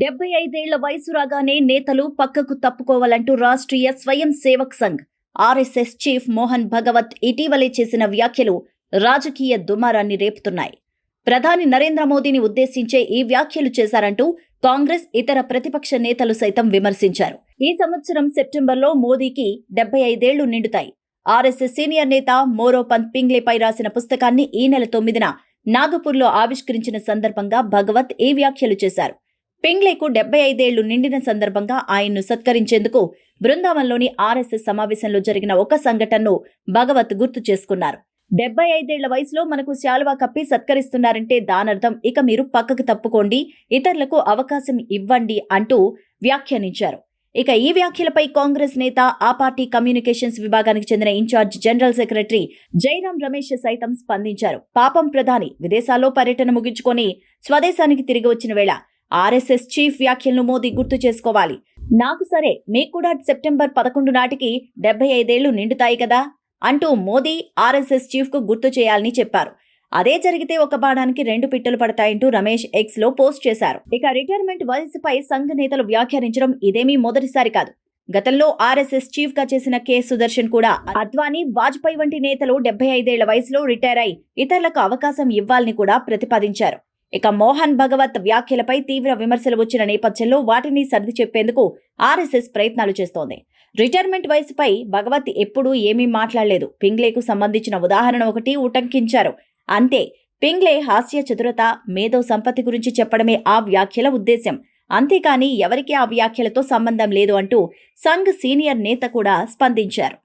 డెబ్బై ఐదేళ్ళ వయసు రాగానే నేతలు పక్కకు తప్పుకోవాలంటూ రాష్ట్రీయ స్వయం సేవక్ సంఘ్ ఆర్ఎస్ఎస్ చీఫ్ మోహన్ భగవత్ ఇటీవలే చేసిన వ్యాఖ్యలు రాజకీయ దుమారాన్ని రేపుతున్నాయి. ప్రధాని నరేంద్ర మోదీని ఉద్దేశించే ఈ వ్యాఖ్యలు చేశారంటూ కాంగ్రెస్ ఇతర ప్రతిపక్ష నేతలు సైతం విమర్శించారు. ఈ సంవత్సరం సెప్టెంబర్లో మోదీకి డెబ్బై ఐదేళ్ళు నిండుతాయి. ఆర్ఎస్ఎస్ సీనియర్ నేత మోరోపంత్ పింగ్లేపై రాసిన పుస్తకాన్ని ఈ నెల తొమ్మిదిన నాగపూర్లో ఆవిష్కరించిన సందర్భంగా భగవత్ ఈ వ్యాఖ్యలు చేశారు. పింగ్లేకు డెబ్బై ఐదేళ్ళు నిండిన సందర్భంగా ఆయన్ను సత్కరించేందుకు బృందావన్లోని ఆర్ఎస్ఎస్ సమావేశంలో జరిగిన ఒక సంఘటనను భగవత్ గుర్తు చేసుకున్నారు. డెబ్బై ఐదేళ్ళ వయసులో మనకు శాలువా కప్పి సత్కరిస్తున్నారంటే దానర్థం ఇక మీరు పక్కకు తప్పుకోండి ఇతరులకు అవకాశం ఇవ్వండి అంటూ వ్యాఖ్యానించారు. ఇక ఈ వ్యాఖ్యలపై కాంగ్రెస్ నేత ఆ పార్టీ కమ్యూనికేషన్స్ విభాగానికి చెందిన in charge general secretary Jairam Ramesh సైతం స్పందించారు. పాపం ప్రధాని విదేశాల్లో పర్యటన ముగించుకొని స్వదేశానికి తిరిగి వచ్చిన వేళ ఆర్ఎస్ఎస్ చీఫ్ వ్యాఖ్యలను మోదీ గుర్తు చేసుకోవాలి. నాకు సరే మీకు కూడా సెప్టెంబర్ పదకొండు నాటికి డెబ్బై ఐదేళ్ళు నిండుతాయి కదా? అంటూ మోదీ ఆర్ఎస్ఎస్ చీఫ్కు గుర్తు చేయాలని చెప్పారు. అదే జరిగితే ఒక బాణానికి రెండు పిట్టలు పడతాయంటూ రమేష్ ఎక్స్లో పోస్ట్ చేశారు. ఇక రిటైర్మెంట్ వయసుపై సంఘ నేతలు వ్యాఖ్యానించడం ఇదేమీ మొదటిసారి కాదు. గతంలో ఆర్ఎస్ఎస్ చీఫ్గా చేసిన కె. సుదర్శన్ కూడా అద్వానీ వాజ్పేయి వంటి నేతలు డెబ్బై ఐదేళ్ళ వయసులో రిటైర్ అయి ఇతరులకు అవకాశం ఇవ్వాలని కూడా ప్రతిపాదించారు. ఇక మోహన్ భగవత్ వ్యాఖ్యలపై తీవ్ర విమర్శలు వచ్చిన నేపథ్యంలో వాటిని సర్ది చెప్పేందుకు ఆర్ఎస్ఎస్ ప్రయత్నాలు చేస్తోంది. రిటైర్మెంట్ వయసుపై భగవత్ ఎప్పుడూ ఏమీ మాట్లాడలేదు. పింగ్లేకు సంబంధించిన ఉదాహరణ ఒకటి ఉటంకించారు. అంతే పింగ్లే హాస్య చతురత మేధో సంపత్తి గురించి చెప్పడమే ఆ వ్యాఖ్యల ఉద్దేశం అంతేకాని ఎవరికీ ఆ వ్యాఖ్యలతో సంబంధం లేదు అంటూ సంఘ్ సీనియర్ నేత కూడా స్పందించారు.